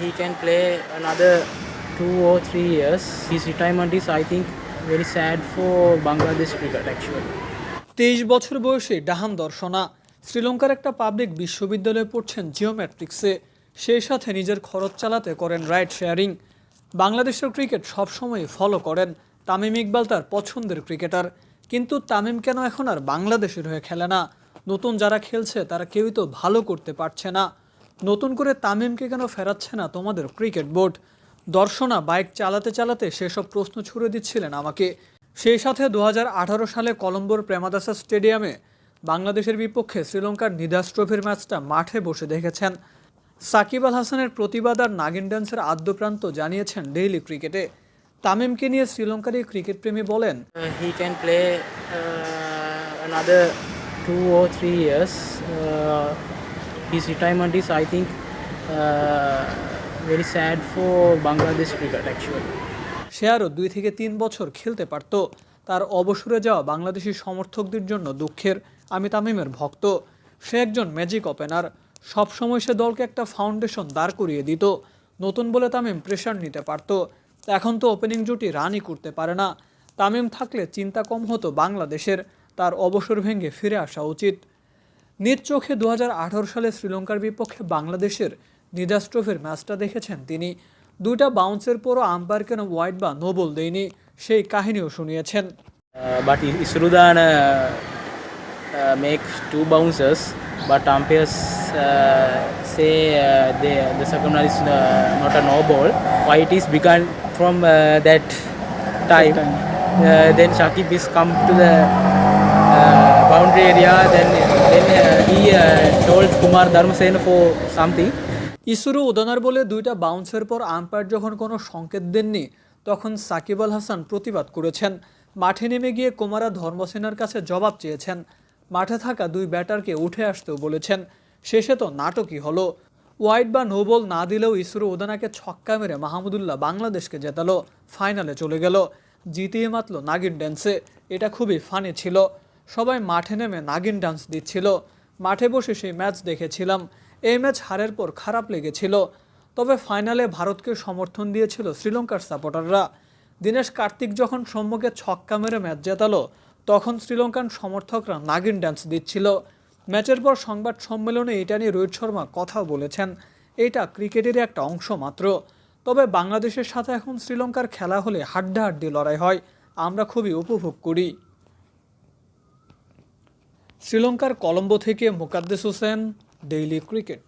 he can play another two or three years. His retirement is, I think, very sad for Bangladesh cricket actually. তেইশ বছর বয়সে ডাহান দর্শনা। শ্রীলঙ্কার একটা public বিশ্ববিদ্যালয়ে পড়ছেন জিওমেট্রিক্সে সেই সাথে নিজের খরচ চালাতে করেন রাইড শেয়ারিং বাংলাদেশের ক্রিকেট সবসময় ফলো করেন। তামিম ইকবাল তার পছন্দের ক্রিকেটার কিন্তু তামিম কেন এখন আর বাংলাদেশের হয়ে খেলে না? নতুন যারা খেলছে তারা কেউই তো ভালো করতে পারছে না। নতুন করে তামিমকে কেন ফেরাচ্ছে না তোমাদের? ক্রিকেট বোর্ড দর্শনা বাইক চালাতে চালাতে সেসব প্রশ্ন ছুড়ে দিচ্ছিলেন আমাকে। সেই সাথে দু হাজার আঠারো সালে কলম্বোর প্রেমাদাসা স্টেডিয়ামে বাংলাদেশের বিপক্ষে শ্রীলঙ্কার নিদাস ট্রফির ম্যাচটা মাঠে বসে দেখেছেন। সাকিব আল হাসানের প্রতিবাদ আর নাগিন ড্যান্সের আদ্যপ্রান্ত জানিয়েছেন ডেইলি ক্রিকেটে। তামিমকে নিয়ে শ্রীলঙ্কার এই ক্রিকেট প্রেমী বলেন can play uh, another two or three. Uh, his retirement is, I think, uh, very sad for Bangladesh cricket actually. সে আরও দুই থেকে তিন বছর খেলতে পারত। তার অবসরে যাওয়া বাংলাদেশি সমর্থকদের জন্য দুঃখের আমি তামিমের ভক্ত। সে একজন ম্যাজিক ওপেনার সবসময় সে দলকে একটা ফাউন্ডেশন দাঁড় করিয়ে দিত। নতুন বলে তামিম প্রেশার নিতে পারত। এখন তো ওপেনিং জুটি রানই করতে পারে না। তামিম থাকলে চিন্তা কম হতো বাংলাদেশের। তার অবসর ভেঙে ফিরে আসা উচিত। নির্চোখে দু সালে শ্রীলঙ্কার বিপক্ষে বাংলাদেশের নিজাস ট্রফির ম্যাচটা দেখেছেন তিনি। দুইটা বাউন্সের পরও আম্পায়ার কেন ওয়াইড বা নোবল দেয়নি সেই কাহিনীও শুনিয়েছেন। But ইসরুদান make two bouncers but umpires say দেকমনার is not a no ball white is because from that time then Shakib is come to the boundary area. Then then uh, he uh, told Kumar Dharmasen for something. Isuru উদানার বলে দুইটা বাউন্সের পর umpire যখন কোনো সংকেত দেননি তখন সাকিব আল হাসান প্রতিবাদ করেছেন। মাঠে নেমে গিয়ে কুমারা ধর্মসেনার কাছে জবাব চেয়েছেন। মাঠে থাকা দুই ব্যাটারকে উঠে আসতেও বলেছেন শেষে তো নাটকই হলো। ওয়াইড বা নো বল না দিলেও ইসরো উদানাকে ছক্কা মেরে মাহমুদুল্লাহ বাংলাদেশকে জেতালো ফাইনালে চলে গেল। জিতিয়ে মাতল নাগিন ড্যান্সে এটা খুবই ফানি ছিল। সবাই মাঠে নেমে নাগিন ডান্স দিচ্ছিল। মাঠে বসে সেই ম্যাচ দেখেছিলাম। এই ম্যাচ হারের পর খারাপ লেগেছিল। তবে ফাইনালে ভারতকে সমর্থন দিয়েছিল শ্রীলঙ্কার সাপোর্টাররা। দীনেশ কার্তিক যখন সম্মুখে ছক্কা মেরে ম্যাচ জেতালো, তখন শ্রীলঙ্কান সমর্থকরা নাগিন ডান্স দিচ্ছিল। ম্যাচের পর সংবাদ সম্মেলনে এটা নিয়ে রোহিত শর্মা কথা বলেছেন। এটা ক্রিকেটেরই একটা অংশ মাত্র। তবে বাংলাদেশের সাথে এখন শ্রীলঙ্কার খেলা হলে হাড্ডাহাড্ডি লড়াই হয়। আমরা খুবই উপভোগ করি। শ্রীলঙ্কার কলম্বো থেকে মোকাদ্দেস হোসেন ডেইলি ক্রিকেট